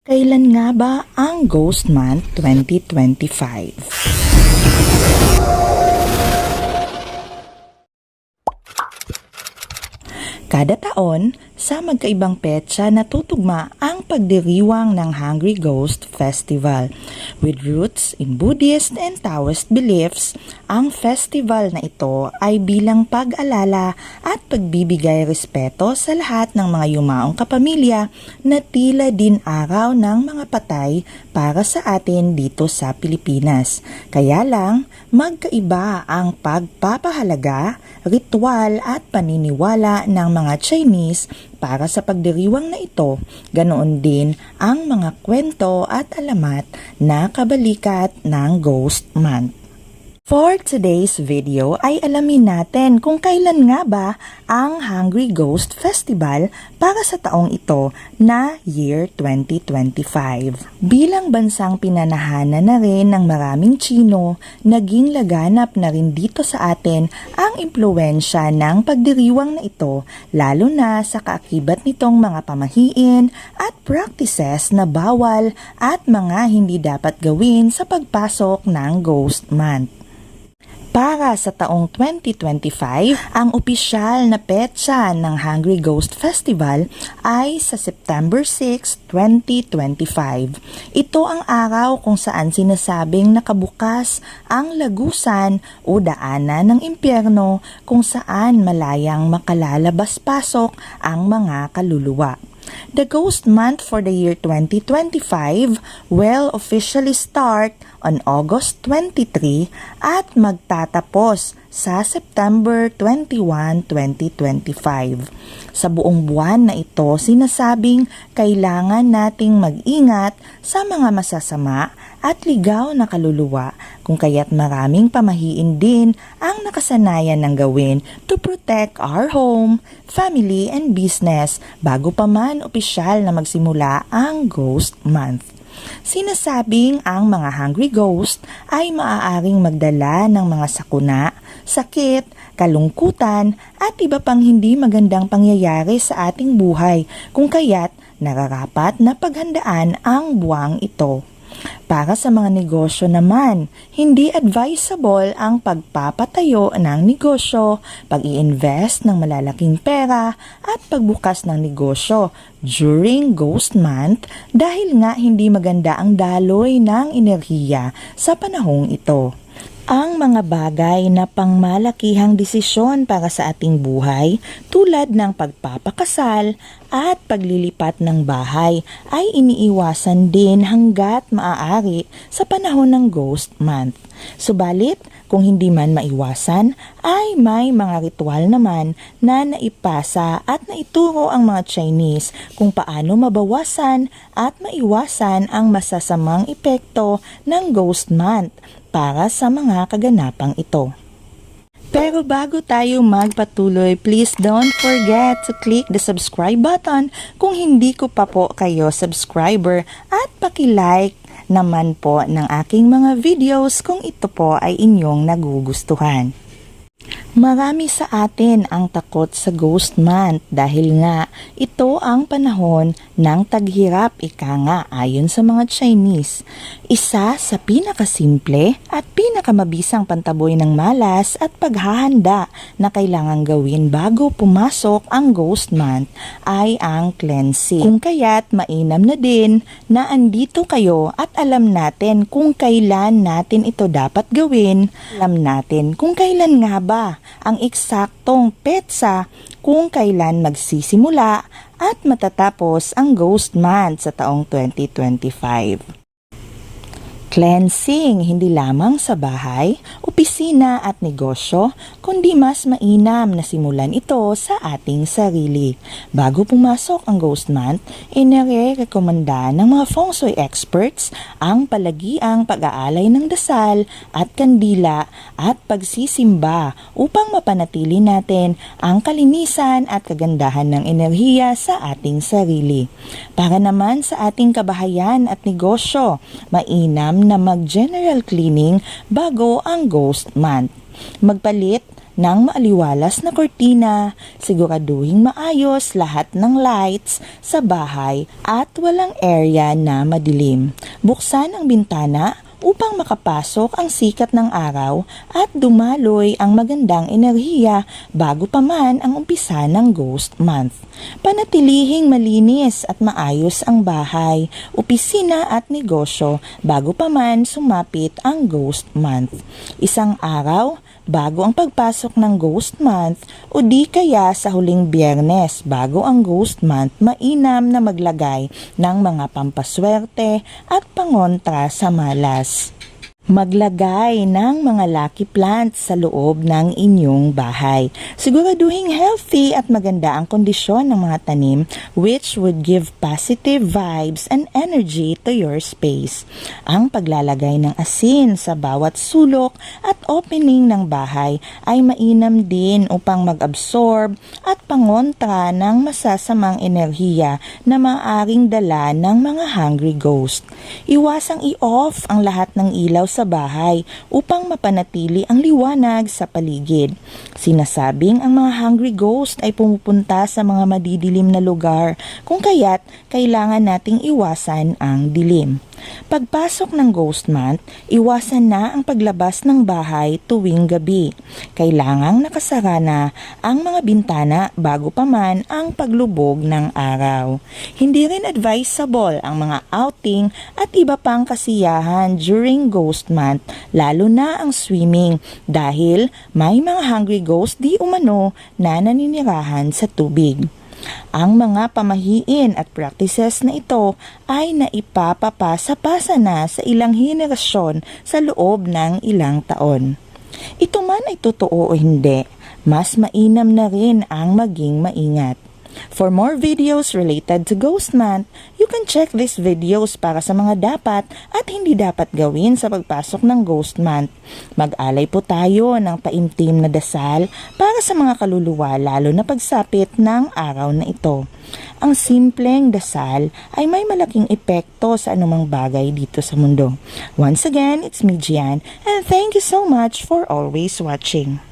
Kailan nga ba ang Ghost Month 2025? Kada taon, sa magkaibang petsa natutugma ang pagdiriwang ng Hungry Ghost Festival. With roots in Buddhist and Taoist beliefs, ang festival na ito ay bilang pag-alala at pagbibigay respeto sa lahat ng mga yumaong kapamilya na tila din araw ng mga patay para sa atin dito sa Pilipinas. Kaya lang, magkaiba ang pagpapahalaga, ritual at paniniwala ng mga Chinese para sa pagdiriwang na ito, ganoon din ang mga kwento at alamat na kabalikat ng Ghost Month. For today's video ay alamin natin kung kailan nga ba ang Hungry Ghost Festival para sa taong ito na year 2025. Bilang bansang pinanahanan na rin ng maraming Chino, naging laganap na rin dito sa atin ang impluensya ng pagdiriwang na ito lalo na sa kaakibat nitong mga pamahiin at practices na bawal at mga hindi dapat gawin sa pagpasok ng Ghost Month. Para sa taong 2025, ang opisyal na petsa ng Hungry Ghost Festival ay sa September 6, 2025. Ito ang araw kung saan sinasabing nakabukas ang lagusan o daanan ng impyerno kung saan malayang makalalabas-pasok ang mga kaluluwa. The Ghost Month for the year 2025 will officially start on August 23 at magtatapos sa September 21, 2025. Sa buong buwan na ito, sinasabing kailangan nating mag-ingat sa mga masasama at ligaw na kaluluwa kung kaya't maraming pamahiin din ang nakasanayan ng gawin to protect our home, family, and business bago pa man opisyal na magsimula ang Ghost Month. Sinasabing ang mga hungry ghost ay maaaring magdala ng mga sakuna, sakit, kalungkutan at iba pang hindi magandang pangyayari sa ating buhay kung kaya't nararapat na paghandaan ang buwang ito. Para sa mga negosyo naman, hindi advisable ang pagpapatayo ng negosyo, pag-i-invest ng malalaking pera, at pagbukas ng negosyo during Ghost Month dahil nga hindi maganda ang daloy ng enerhiya sa panahong ito. Ang mga bagay na pangmalakihang desisyon para sa ating buhay tulad ng pagpapakasal at paglilipat ng bahay ay iniiwasan din hanggat maaari sa panahon ng Ghost Month. Subalit, kung hindi man maiwasan, ay may mga ritual naman na naipasa at naituro ang mga Chinese kung paano mabawasan at maiwasan ang masasamang epekto ng Ghost Month para sa mga kaganapang ito. Pero bago tayo magpatuloy, please don't forget to click the subscribe button kung hindi ko pa po kayo subscriber at paki-like naman po ng aking mga videos kung ito po ay inyong nagugustuhan. Marami sa atin ang takot sa Ghost Month dahil nga ito ang panahon ng taghirap ika nga ayon sa mga Chinese. Isa sa pinakasimple at pinakamabisang pantaboy ng malas at paghahanda na kailangang gawin bago pumasok ang Ghost Month ay ang cleansing. Kung kaya't mainam na din na andito kayo at alam natin kung kailan natin ito dapat gawin. Alam natin kung kailan nga ba ang eksaktong petsa kung kailan magsisimula at matatapos ang Ghost Month sa taong 2025. Cleansing hindi lamang sa bahay, opisina at negosyo, kundi mas mainam na simulan ito sa ating sarili. Bago pumasok ang Ghost Month, inire-rekomenda ng mga feng shui experts ang palagiang pag-aalay ng dasal at kandila at pagsisimba upang mapanatili natin ang kalinisan at kagandahan ng enerhiya sa ating sarili. Para naman sa ating kabahayan at negosyo, mainam na mag-general cleaning bago ang Ghost Month. Magpalit ng maaliwalas na kortina, siguraduhing maayos lahat ng lights sa bahay at walang area na madilim. Buksan ang bintana upang makapasok ang sikat ng araw at dumaloy ang magandang enerhiya bago pa man ang umpisa ng Ghost Month. Panatilihing malinis at maayos ang bahay, opisina at negosyo bago pa man sumapit ang Ghost Month. Isang araw bago ang pagpasok ng Ghost Month o di kaya sa huling biyernes bago ang Ghost Month mainam na maglagay ng mga pampaswerte at pangontra sa malas. Maglagay ng mga lucky plants sa loob ng inyong bahay. Siguraduhin healthy at maganda ang kondisyon ng mga tanim which would give positive vibes and energy to your space. Ang paglalagay ng asin sa bawat sulok at opening ng bahay ay mainam din upang mag-absorb at pangontra ng masasamang enerhiya na maaring dala ng mga hungry ghost. Iwasang i-off ang lahat ng ilaw sa bahay upang mapanatili ang liwanag sa paligid. Sinasabing ang mga hungry ghost ay pumupunta sa mga madidilim na lugar kung kaya't kailangan nating iwasan ang dilim. Pagpasok ng Ghost Month, iwasan na ang paglabas ng bahay tuwing gabi. Kailangang nakasara na ang mga bintana bago pa man ang paglubog ng araw. Hindi rin advisable ang mga outing at iba pang kasiyahan during Ghost Month, lalo na ang swimming dahil may mga hungry ghost di umano na naninirahan sa tubig. Ang mga pamahiin at practices na ito ay naipapapasa-pasa na sa ilang henerasyon sa loob ng ilang taon. Ito man ay totoo o hindi, mas mainam na rin ang maging maingat. For more videos related to Ghost Month, you can check these videos para sa mga dapat at hindi dapat gawin sa pagpasok ng Ghost Month. Mag-alay po tayo ng taimtim na dasal para sa mga kaluluwa lalo na pagsapit ng araw na ito. Ang simpleng dasal ay may malaking epekto sa anumang bagay dito sa mundo. Once again, it's me Gian and thank you so much for always watching.